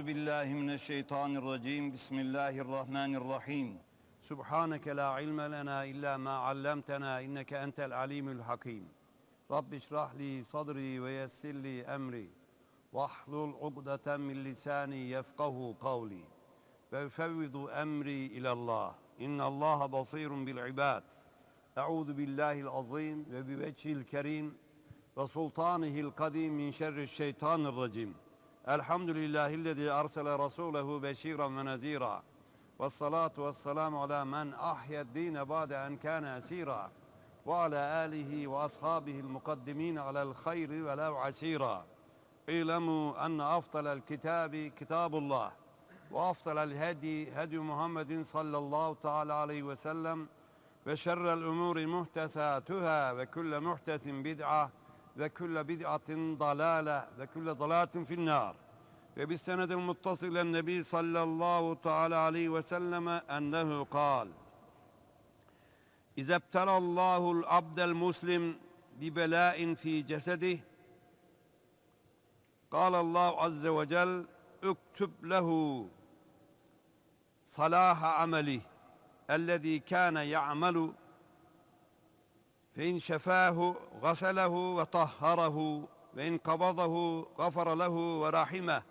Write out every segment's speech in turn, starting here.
Euzu billahi mineşşeytanirracim. Bismillahirrahmanirrahim. Subhaneke la ilme lena illa ma allamtena inneke entel alimul hakim. Rabbi şrah li sadri ve yessir li emri. Vahlul ugdeten min lisani yefkahu kavli. Ve fevvidu emri ilallah. İnna Allaha basirun bil ibad. Euzu billahil azim ve bi vecihil kerim ve sultanihil kadim min şerri şeytanirracim. Elhamdülillahillezî الحمد لله الذي أرسل رسوله بشيرا ونذيرا والصلاة والسلام على من أحيا الدين بعد أن كان أسيرا وعلى آله وأصحابه المقدمين على الخير ولو عسيرا. اعلموا أن أفضل الكتاب كتاب الله وأفضل الهدي هدي محمد صلى الله تعالى عليه وسلم وشر الأمور محتثاتها وكل محتث بدعة ve külle muhtesin bid'a ve külle bid'atin dalâle ve külle dalâtin finnâr. Ve bis senedil muttasilen nebi sallallahu teâlâ aleyhi ve selleme ennehu kal. İze ebtelallâhu'l abdel muslim bi belâin fi cesedih. قال الله عز وجل اكتب له صلاح عمله الذي كان يعمل فإن شفاه غسله وطهره وإن قبضه غفر له ورحمه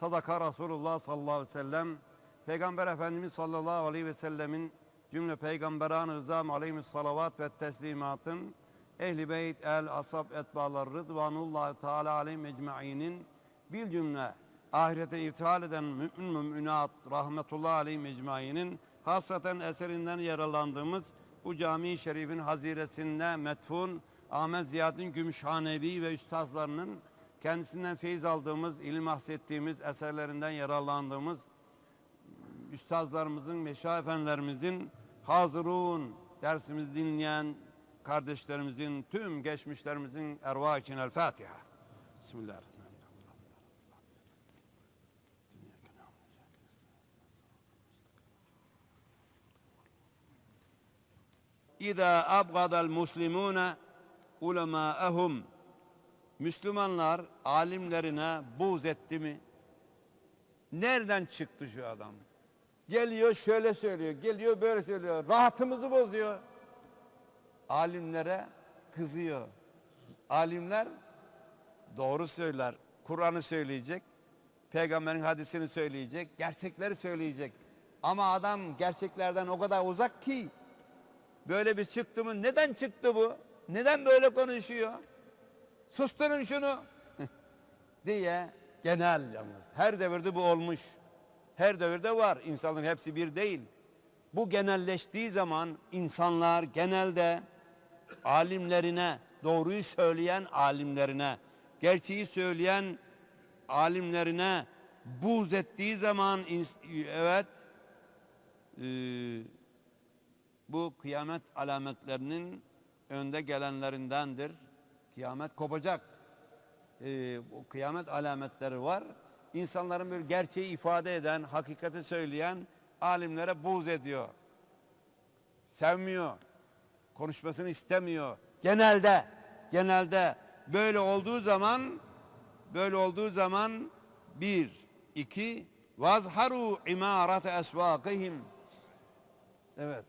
Sadaka Resulullah sallallahu aleyhi ve sellem Peygamber Efendimiz sallallahu aleyhi ve sellemin cümle peygamberan rızam aleyhis salavat ve teslimatın ehli beyt el asab etbalar rıdvanullah teala aleyhim ecmainin bir cümle ahirete irtihal eden mümin müminat rahmetullah aleyhim ecmainin hasaten eserinden yararlandığımız bu cami-i şerifin haziresinde metfun Ahmet Ziyad'ın Gümüşhanevi ve üstazlarının kendisinden feyiz aldığımız, ilim bahsettiğimiz eserlerinden yararlandığımız üstazlarımızın, meşah efendilerimizin hazırun dersimizi dinleyen kardeşlerimizin, tüm geçmişlerimizin ervah için El Fatiha. Bismillahirrahmanirrahim. İza abgadal muslimune ulemâehum Müslümanlar alimlerine buğz etti mi? Nereden çıktı şu adam? Geliyor şöyle söylüyor, geliyor böyle söylüyor. Rahatımızı bozuyor. Alimlere kızıyor. Alimler doğru söyler. Kur'an'ı söyleyecek. Peygamberin hadisini söyleyecek. Gerçekleri söyleyecek. Ama adam gerçeklerden o kadar uzak ki böyle bir çıktı mı? Neden çıktı bu? Neden böyle konuşuyor? Susturun şunu diye genel yalnız. Her devirde bu olmuş. Her devirde var. İnsanların hepsi bir değil. Bu genelleştiği zaman insanlar genelde alimlerine, doğruyu söyleyen alimlerine, gerçeği söyleyen alimlerine buğz ettiği zaman evet e, bu kıyamet alametlerinin önde gelenlerindendir. Kıyamet kopacak. Ee, bu kıyamet alametleri var. İnsanların bir gerçeği ifade eden, hakikati söyleyen alimlere buğz ediyor. Sevmiyor. Konuşmasını istemiyor. Genelde, genelde böyle olduğu zaman böyle olduğu zaman bir, iki vazharu imarate esvakihim Evet.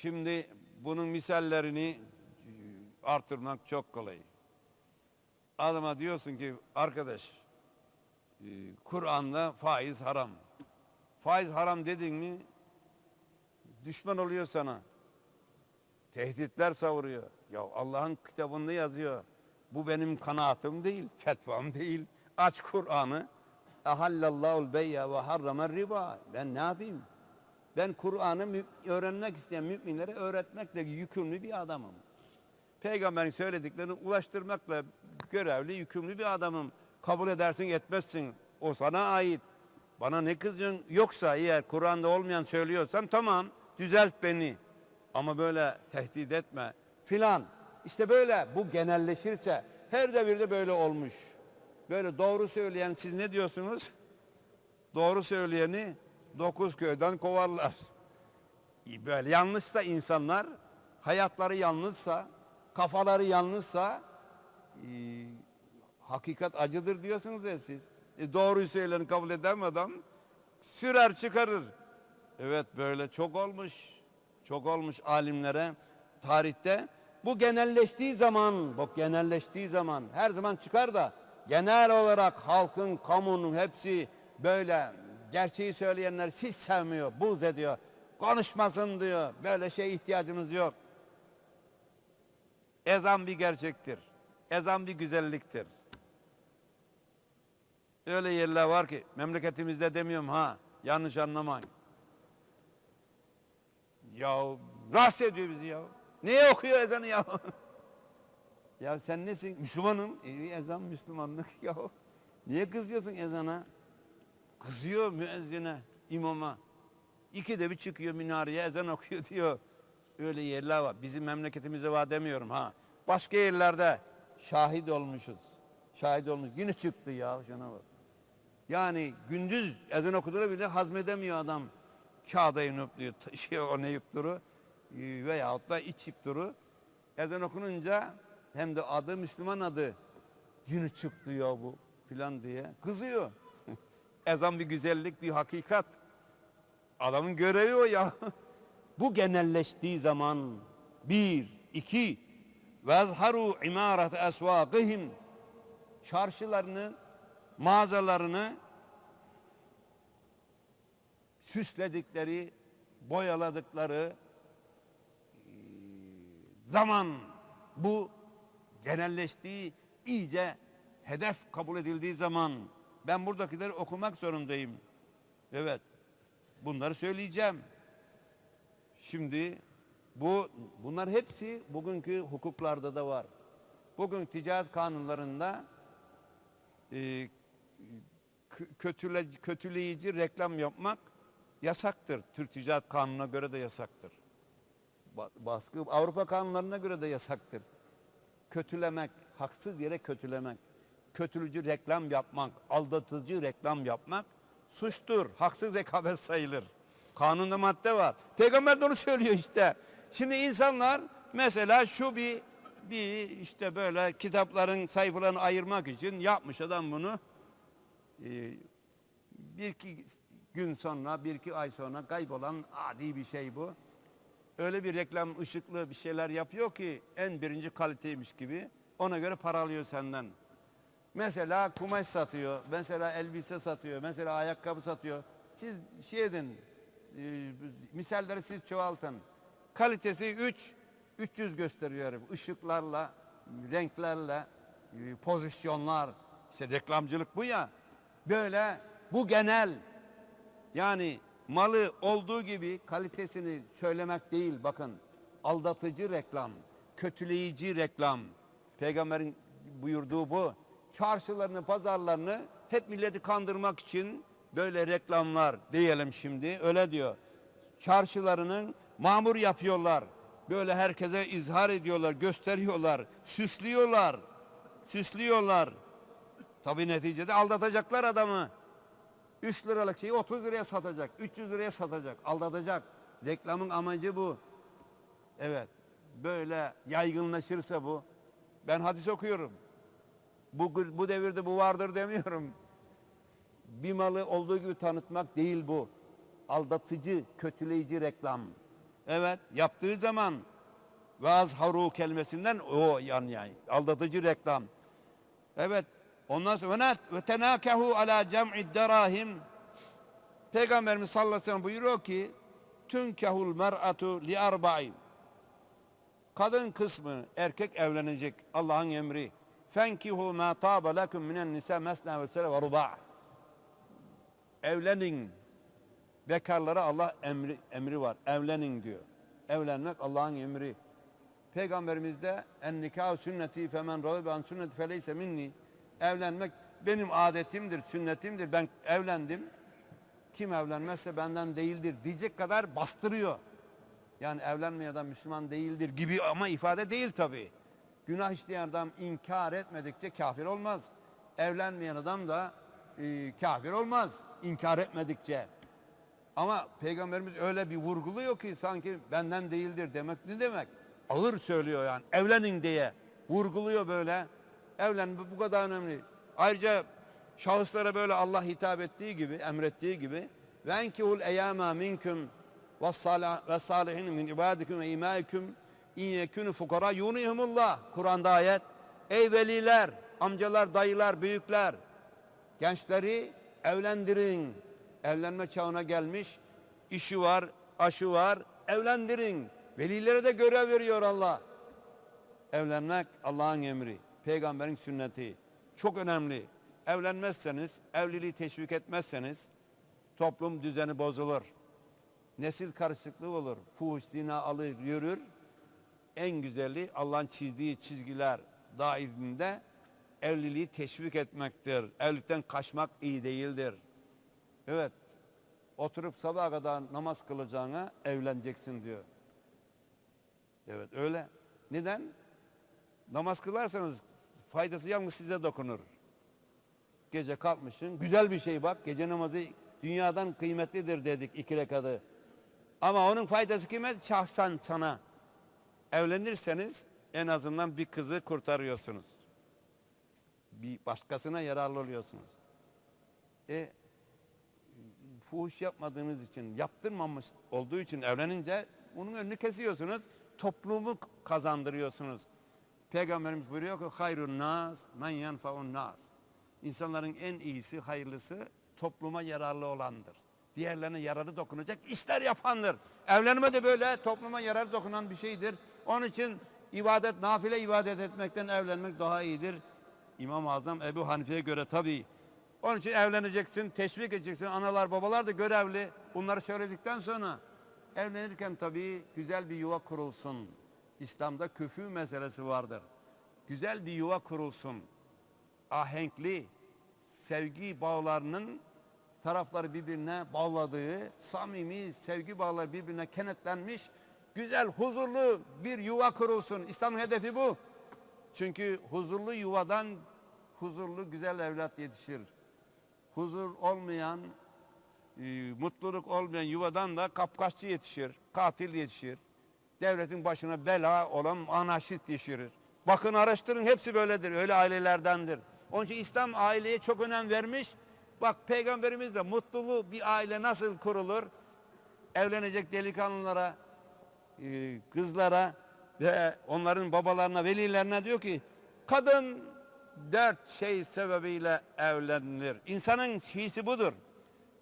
Şimdi bunun misallerini artırmak çok kolay. Adama diyorsun ki arkadaş e, Kur'an'da faiz haram. Faiz haram dedin mi düşman oluyor sana. Tehditler savuruyor. Ya Allah'ın kitabında yazıyor. Bu benim kanaatim değil, fetvam değil. Aç Kur'an'ı. Ahallallahul beyye ve harramer riba. Ben ne yapayım? Ben Kur'an'ı öğrenmek isteyen müminlere öğretmekle yükümlü bir adamım. Peygamberin söylediklerini ulaştırmakla görevli, yükümlü bir adamım. Kabul edersin, etmezsin. O sana ait. Bana ne kızıyorsun? Yoksa eğer Kur'an'da olmayan söylüyorsan tamam, düzelt beni. Ama böyle tehdit etme filan. İşte böyle bu genelleşirse her devirde böyle olmuş. Böyle doğru söyleyen siz ne diyorsunuz? Doğru söyleyeni dokuz köyden kovarlar. Böyle yanlışsa insanlar, hayatları yanlışsa, kafaları yanlışsa e, hakikat acıdır diyorsunuz ya siz. E, doğruyu söyleni kabul eden adam sürer çıkarır. Evet böyle çok olmuş. Çok olmuş alimlere tarihte. Bu genelleştiği zaman, bu genelleştiği zaman her zaman çıkar da genel olarak halkın, kamunun hepsi böyle gerçeği söyleyenler hiç sevmiyor, buz ediyor. Konuşmasın diyor. Böyle şey ihtiyacımız yok. Ezan bir gerçektir. Ezan bir güzelliktir. Öyle yerler var ki memleketimizde demiyorum ha yanlış anlamayın. Ya rahatsız ediyor bizi ya. Niye okuyor ezanı ya? ya sen nesin? Müslümanım. E, ezan Müslümanlık ya. Niye kızıyorsun ezana? Kızıyor müezzine, imama. İkide bir çıkıyor minareye ezan okuyor diyor. Öyle yerler var. Bizim memleketimizde var demiyorum ha. Başka yerlerde şahit olmuşuz. Şahit olmuş. Yine çıktı ya bak. Yani gündüz ezan okuduğunu bile hazmedemiyor adam. Kağıda yunupluyor, şey o ne yukturu veyahut da iç yukturu. Ezan okununca hem de adı Müslüman adı. Yine çıktı ya bu filan diye. Kızıyor. Ezan bir güzellik, bir hakikat. Adamın görevi o ya. Bu genelleştiği zaman bir, iki ve azharu imaret esvakihim çarşılarını, mağazalarını süsledikleri, boyaladıkları eee, zaman bu genelleştiği, iyice hedef kabul edildiği zaman ben buradakileri okumak zorundayım. Evet. Bunları söyleyeceğim. Şimdi bu bunlar hepsi bugünkü hukuklarda da var. Bugün ticaret kanunlarında e, kö- kötüle, kötüleyici reklam yapmak yasaktır. Türk Ticaret Kanunu'na göre de yasaktır. Ba- Baskı Avrupa kanunlarına göre de yasaktır. Kötülemek, haksız yere kötülemek, kötülücü reklam yapmak, aldatıcı reklam yapmak suçtur. Haksız rekabet sayılır. Kanunda madde var. Peygamber de onu söylüyor işte. Şimdi insanlar mesela şu bir bir işte böyle kitapların sayfalarını ayırmak için yapmış adam bunu. Ee, bir iki gün sonra, bir iki ay sonra kaybolan adi bir şey bu. Öyle bir reklam ışıklı bir şeyler yapıyor ki en birinci kaliteymiş gibi. Ona göre para alıyor senden. Mesela kumaş satıyor, mesela elbise satıyor, mesela ayakkabı satıyor. Siz şey edin, e, misalleri siz çoğaltın. Kalitesi 3, 300 gösteriyor. Işıklarla, renklerle, e, pozisyonlar. İşte reklamcılık bu ya. Böyle bu genel. Yani malı olduğu gibi kalitesini söylemek değil bakın. Aldatıcı reklam, kötüleyici reklam. Peygamberin buyurduğu bu. Çarşılarını, pazarlarını hep milleti kandırmak için böyle reklamlar diyelim şimdi öyle diyor. Çarşılarının mamur yapıyorlar. Böyle herkese izhar ediyorlar, gösteriyorlar, süslüyorlar. Süslüyorlar. Tabii neticede aldatacaklar adamı. 3 liralık şeyi 30 liraya satacak, 300 liraya satacak, aldatacak. Reklamın amacı bu. Evet, böyle yaygınlaşırsa bu. Ben hadis okuyorum. Bu, bu devirde bu vardır demiyorum. Bir malı olduğu gibi tanıtmak değil bu. Aldatıcı, kötüleyici reklam. Evet, yaptığı zaman ve azharu kelimesinden o yani, yani aldatıcı reklam. Evet. Ondan sonra ve tenakahu ala cem'i derahim. Peygamberimiz sallallahu aleyhi ve sellem buyuruyor ki tünkehul mer'atu li arba'in. Kadın kısmı erkek evlenecek Allah'ın emri. Fenkihu ma tabe lekum minen nisa mesna ve sele ve ruba'. Evlenin. Bekarlara Allah emri, emri var. Evlenin diyor. Evlenmek Allah'ın emri. Peygamberimiz de en nikah sünneti femen râbe an sünneti feleyse minni. Evlenmek benim adetimdir, sünnetimdir. Ben evlendim. Kim evlenmezse benden değildir diyecek kadar bastırıyor. Yani evlenmeyen adam Müslüman değildir gibi ama ifade değil tabii. Günah işleyen adam inkar etmedikçe kafir olmaz. Evlenmeyen adam da e, kafir olmaz inkar etmedikçe. Ama peygamberimiz öyle bir vurguluyor ki sanki benden değildir demek ne demek? Ağır söylüyor yani evlenin diye vurguluyor böyle. Evlenme bu kadar önemli. Ayrıca şahıslara böyle Allah hitap ettiği gibi, emrettiği gibi ve enkihul eyyama minkum ve salihin min ibadikum in yekunu fukara yunihumullah. Kur'an'da ayet. Ey veliler, amcalar, dayılar, büyükler, gençleri evlendirin. Evlenme çağına gelmiş, işi var, aşı var, evlendirin. Velilere de görev veriyor Allah. Evlenmek Allah'ın emri, peygamberin sünneti. Çok önemli. Evlenmezseniz, evliliği teşvik etmezseniz toplum düzeni bozulur. Nesil karışıklığı olur. Fuhuş, zina alır, yürür. En güzeli Allah'ın çizdiği çizgiler dahilinde evliliği teşvik etmektir. Evlilikten kaçmak iyi değildir. Evet, oturup sabaha kadar namaz kılacağına evleneceksin diyor. Evet öyle. Neden? Namaz kılarsanız faydası yalnız size dokunur. Gece kalkmışsın. Güzel bir şey bak. Gece namazı dünyadan kıymetlidir dedik iki rekadı. Ama onun faydası kime? Şahsen sana. Evlenirseniz en azından bir kızı kurtarıyorsunuz. Bir başkasına yararlı oluyorsunuz. E fuhuş yapmadığınız için, yaptırmamış olduğu için evlenince onun önünü kesiyorsunuz. Toplumu kazandırıyorsunuz. Peygamberimiz buyuruyor ki hayrun nas men yenfaun nas. İnsanların en iyisi, hayırlısı topluma yararlı olandır. Diğerlerine yararı dokunacak işler yapandır. Evlenme de böyle topluma yararı dokunan bir şeydir. Onun için ibadet, nafile ibadet etmekten evlenmek daha iyidir. İmam-ı Azam Ebu Hanife'ye göre tabii. Onun için evleneceksin, teşvik edeceksin. Analar, babalar da görevli. Bunları söyledikten sonra evlenirken tabii güzel bir yuva kurulsun. İslam'da küfü meselesi vardır. Güzel bir yuva kurulsun. Ahenkli, sevgi bağlarının tarafları birbirine bağladığı, samimi sevgi bağları birbirine kenetlenmiş, güzel, huzurlu bir yuva kurulsun. İslam'ın hedefi bu. Çünkü huzurlu yuvadan huzurlu güzel evlat yetişir. Huzur olmayan, e, mutluluk olmayan yuvadan da kapkaççı yetişir, katil yetişir. Devletin başına bela olan anarşist yetişir. Bakın araştırın hepsi böyledir, öyle ailelerdendir. Onun için İslam aileye çok önem vermiş. Bak peygamberimiz de mutluluğu bir aile nasıl kurulur? Evlenecek delikanlılara, e, kızlara ve onların babalarına, velilerine diyor ki kadın dört şey sebebiyle evlenilir. İnsanın hisi budur.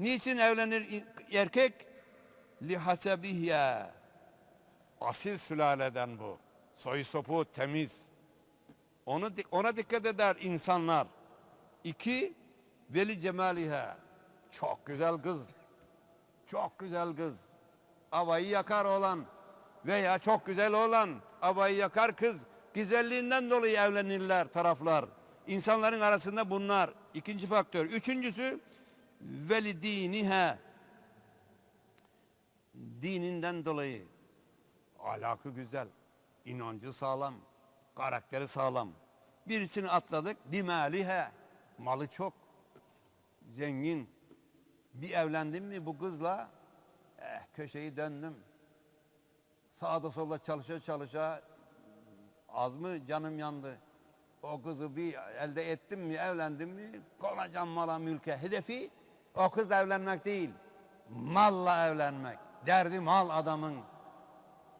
Niçin evlenir erkek? Lihasebihya. Asil sülaleden bu. Soy sopu temiz. Onu ona dikkat eder insanlar. İki, veli cemaliha. Çok güzel kız. Çok güzel kız. Avayı yakar olan veya çok güzel olan avayı yakar kız. Güzelliğinden dolayı evlenirler taraflar. İnsanların arasında bunlar. ikinci faktör. Üçüncüsü veli diniha. Dininden dolayı ahlakı güzel, inancı sağlam, karakteri sağlam. Birisini atladık, bimalihe, malı çok, zengin. Bir evlendim mi bu kızla, eh, köşeyi döndüm. Sağda solda çalışa çalışa, az mı canım yandı. O kızı bir elde ettim mi, evlendim mi, konacağım mala mülke. Hedefi o kızla evlenmek değil, malla evlenmek. Derdi mal adamın.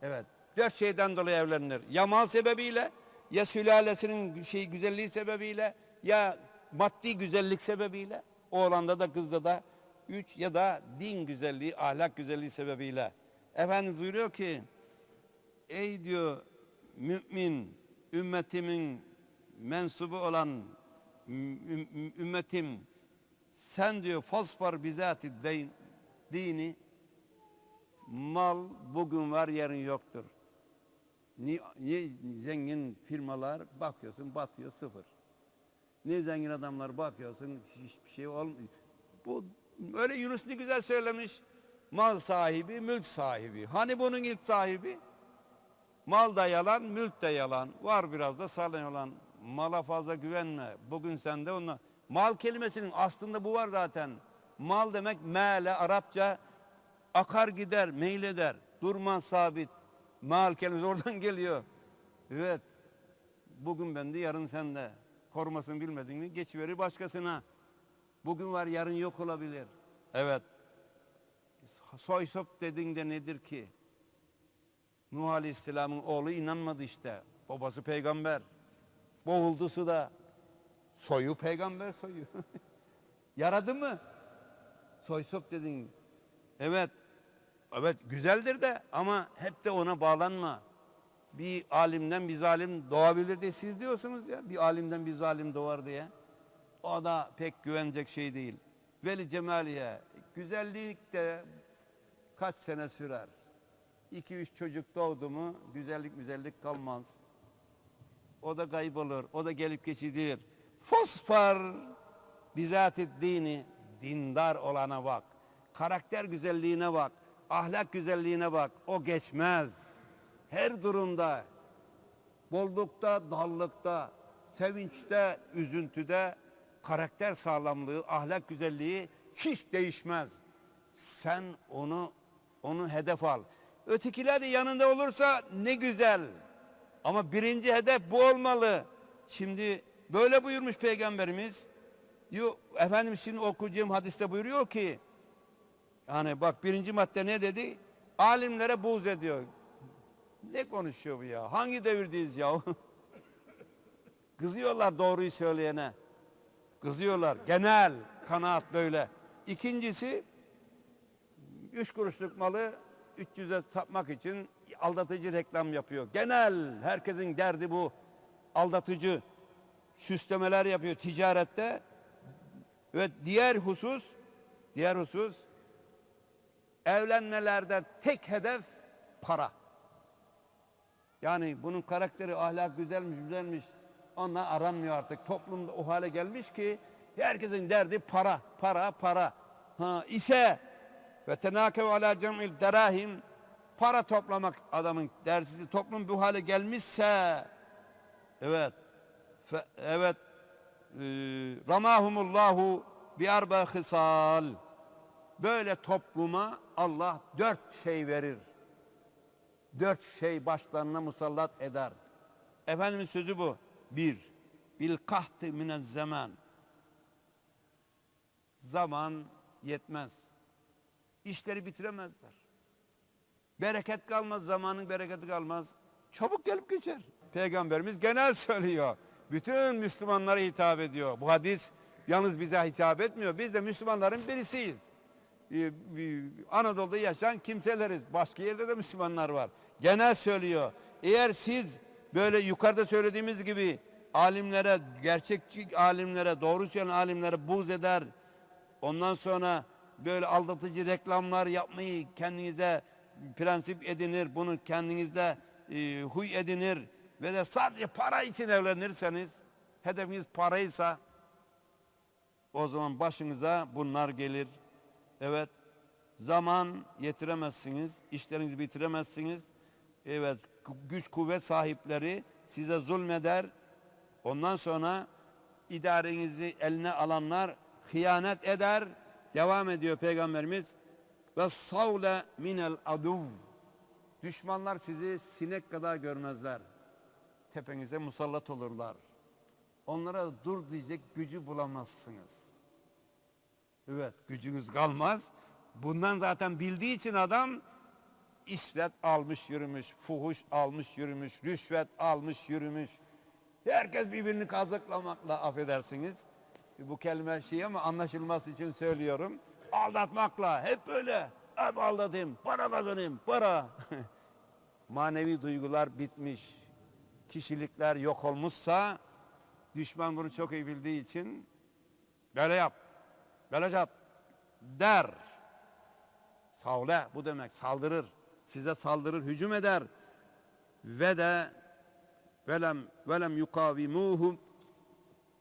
Evet. Dört şeyden dolayı evlenir. Ya mal sebebiyle, ya sülalesinin şey güzelliği sebebiyle, ya maddi güzellik sebebiyle. Oğlanda da kızda da üç ya da din güzelliği, ahlak güzelliği sebebiyle. Efendim buyuruyor ki, ey diyor mümin, ümmetimin mensubu olan üm- ümmetim, sen diyor fosfor bizati dini, mal bugün var yarın yoktur. Ni zengin firmalar bakıyorsun batıyor sıfır. Ne zengin adamlar bakıyorsun hiçbir şey olmuyor. Bu öyle Yunus ne güzel söylemiş. Mal sahibi, mülk sahibi. Hani bunun ilk sahibi? Mal da yalan, mülk de yalan. Var biraz da salın yalan. Mala fazla güvenme. Bugün sende onunla. Mal kelimesinin aslında bu var zaten. Mal demek mele Arapça akar gider, meyleder, durmaz sabit. Mal kelimesi oradan geliyor. Evet. Bugün bende, yarın sende. korumasını bilmedin mi geçiverir başkasına. Bugün var yarın yok olabilir. Evet. Soy sop dediğinde nedir ki? Nuh Aleyhisselam'ın oğlu inanmadı işte. Babası peygamber. Boğuldu suda. Soyu peygamber soyu. Yaradı mı? Soy sop dedin. Evet. Evet güzeldir de ama hep de ona bağlanma. Bir alimden bir zalim doğabilir diye siz diyorsunuz ya. Bir alimden bir zalim doğar diye. O da pek güvenecek şey değil. Veli Cemaliye güzellik de kaç sene sürer? İki üç çocuk doğdu mu güzellik güzellik kalmaz. O da kaybolur. O da gelip geçidir. Fosfor bizat-ı dini dindar olana bak. Karakter güzelliğine bak. Ahlak güzelliğine bak. O geçmez. Her durumda bollukta, dallıkta, sevinçte, üzüntüde karakter sağlamlığı, ahlak güzelliği hiç değişmez. Sen onu onu hedef al. Ötekiler de yanında olursa ne güzel. Ama birinci hedef bu olmalı. Şimdi böyle buyurmuş peygamberimiz. Diyor, Efendimiz şimdi okuyacağım hadiste buyuruyor ki yani bak birinci madde ne dedi? Alimlere buğz ediyor. Ne konuşuyor bu ya? Hangi devirdeyiz ya? Kızıyorlar doğruyu söyleyene. Kızıyorlar. Genel kanaat böyle. İkincisi üç kuruşluk malı 300'e satmak için aldatıcı reklam yapıyor. Genel herkesin derdi bu. Aldatıcı süslemeler yapıyor ticarette. Ve diğer husus, diğer husus evlenmelerde tek hedef para. Yani bunun karakteri, ahlak güzelmiş, güzelmiş. Onunla aranmıyor artık. Toplumda o hale gelmiş ki herkesin derdi para, para, para. Ha ise ve tenâkev alâ cem'il derahim para toplamak adamın dersisi. Toplum bu hale gelmişse evet fe, evet e, ramahumullahu bi arba hısal böyle topluma Allah dört şey verir. Dört şey başlarına musallat eder. Efendimiz sözü bu. Bir, bil kahti minez zaman. Zaman yetmez. İşleri bitiremezler. Bereket kalmaz, zamanın bereketi kalmaz. Çabuk gelip geçer. Peygamberimiz genel söylüyor. Bütün Müslümanlara hitap ediyor. Bu hadis yalnız bize hitap etmiyor. Biz de Müslümanların birisiyiz. Ee, Anadolu'da yaşayan kimseleriz. Başka yerde de Müslümanlar var. Genel söylüyor. Eğer siz böyle yukarıda söylediğimiz gibi alimlere, gerçekçi alimlere, doğru söyleyen alimlere buz eder. Ondan sonra böyle aldatıcı reklamlar yapmayı kendinize prensip edinir. Bunu kendinizde e, huy edinir. Ve de sadece para için evlenirseniz, hedefiniz paraysa o zaman başınıza bunlar gelir. Evet, zaman yetiremezsiniz, işlerinizi bitiremezsiniz. Evet, güç kuvvet sahipleri size zulmeder. Ondan sonra idarenizi eline alanlar hıyanet eder. Devam ediyor Peygamberimiz. Ve savle minel aduv. Düşmanlar sizi sinek kadar görmezler. Tepenize musallat olurlar. Onlara dur diyecek gücü bulamazsınız. Evet gücünüz kalmaz. Bundan zaten bildiği için adam işlet almış yürümüş, fuhuş almış yürümüş, rüşvet almış yürümüş. Herkes birbirini kazıklamakla affedersiniz. Bu kelime şey ama anlaşılması için söylüyorum. Aldatmakla hep böyle. Hep aldatayım, para kazanayım, para. Manevi duygular bitmiş. Kişilikler yok olmuşsa düşman bunu çok iyi bildiği için böyle yap, böyle yap der. Savle bu demek saldırır. Size saldırır, hücum eder. Ve de velem velem yukavimuhum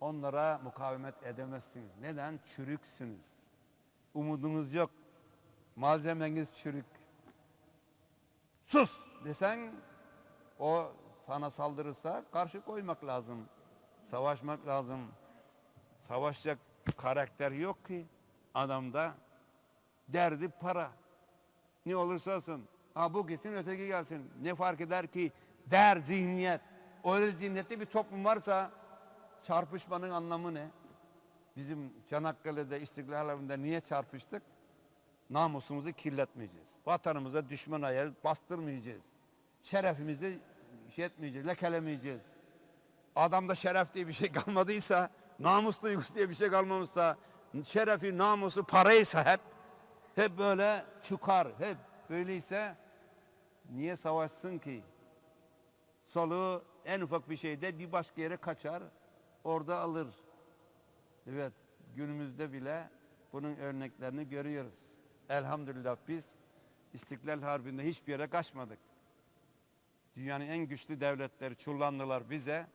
onlara mukavemet edemezsiniz. Neden? Çürüksünüz. Umudunuz yok. Malzemeniz çürük. Sus desen o sana saldırırsa karşı koymak lazım. Savaşmak lazım. Savaşacak karakter yok ki adamda. Derdi para. Ne olursa olsun. Ha bu gitsin öteki gelsin. Ne fark eder ki? Der zihniyet. Öyle zihniyette bir toplum varsa çarpışmanın anlamı ne? Bizim Çanakkale'de İstiklal Harbi'nde niye çarpıştık? Namusumuzu kirletmeyeceğiz. Vatanımıza düşman ayarı bastırmayacağız. Şerefimizi şey etmeyeceğiz, lekelemeyeceğiz. Adamda şeref diye bir şey kalmadıysa, namus duygusu diye bir şey kalmamışsa, şerefi, namusu, paraysa hep, hep böyle çıkar, hep böyleyse niye savaşsın ki? Soluğu en ufak bir şeyde bir başka yere kaçar, orada alır. Evet, günümüzde bile bunun örneklerini görüyoruz. Elhamdülillah biz İstiklal Harbi'nde hiçbir yere kaçmadık. Dünyanın en güçlü devletleri çullandılar bize.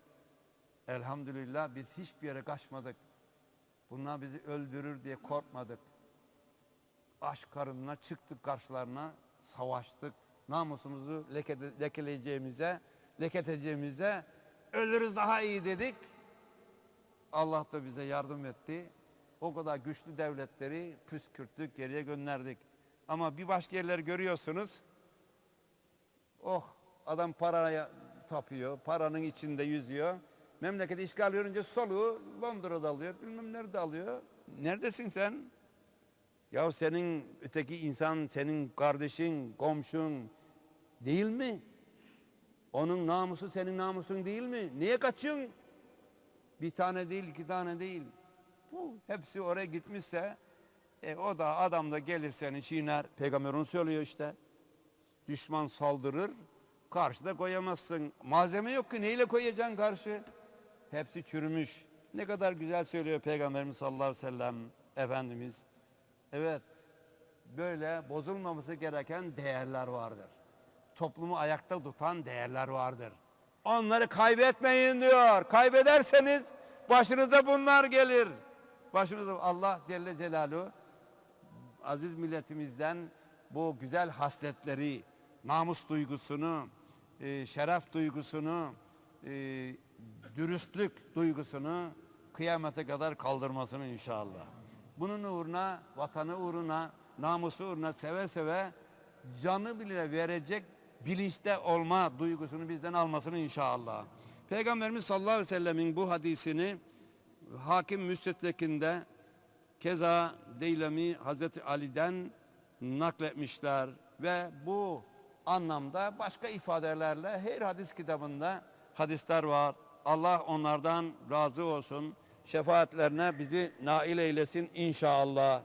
Elhamdülillah biz hiçbir yere kaçmadık. Bunlar bizi öldürür diye korkmadık. Aşk karınına çıktık karşılarına, savaştık. Namusumuzu leke, lekeleyeceğimize, leketeceğimize ölürüz daha iyi dedik. Allah da bize yardım etti. O kadar güçlü devletleri püskürttük, geriye gönderdik. Ama bir başka yerler görüyorsunuz. Oh adam paraya tapıyor, paranın içinde yüzüyor. Memleketi işgal görünce soluğu Londra'da alıyor, bilmem nerede alıyor. Neredesin sen? Ya senin öteki insan, senin kardeşin, komşun değil mi? Onun namusu senin namusun değil mi? Niye kaçıyorsun? Bir tane değil, iki tane değil. Bu hepsi oraya gitmişse e, o da adam da gelir seni çiğner. Peygamber onu söylüyor işte. Düşman saldırır, karşıda koyamazsın. Malzeme yok ki neyle koyacaksın karşı? Hepsi çürümüş. Ne kadar güzel söylüyor Peygamberimiz sallallahu aleyhi ve sellem Efendimiz. Evet, böyle bozulmaması gereken değerler vardır. Toplumu ayakta tutan değerler vardır. Onları kaybetmeyin diyor. Kaybederseniz başınıza bunlar gelir. Başınıza Allah Celle Celaluhu aziz milletimizden bu güzel hasletleri, namus duygusunu, e, şeref duygusunu, e, dürüstlük duygusunu kıyamete kadar kaldırmasını inşallah. Bunun uğruna, vatanı uğruna, namusu uğruna seve seve canı bile verecek bilinçte olma duygusunu bizden almasını inşallah. Peygamberimiz sallallahu aleyhi ve sellemin bu hadisini Hakim Müstedrek'inde keza Deylemi Hazreti Ali'den nakletmişler ve bu anlamda başka ifadelerle her hadis kitabında hadisler var. Allah onlardan razı olsun. Şefaatlerine bizi nail eylesin inşallah.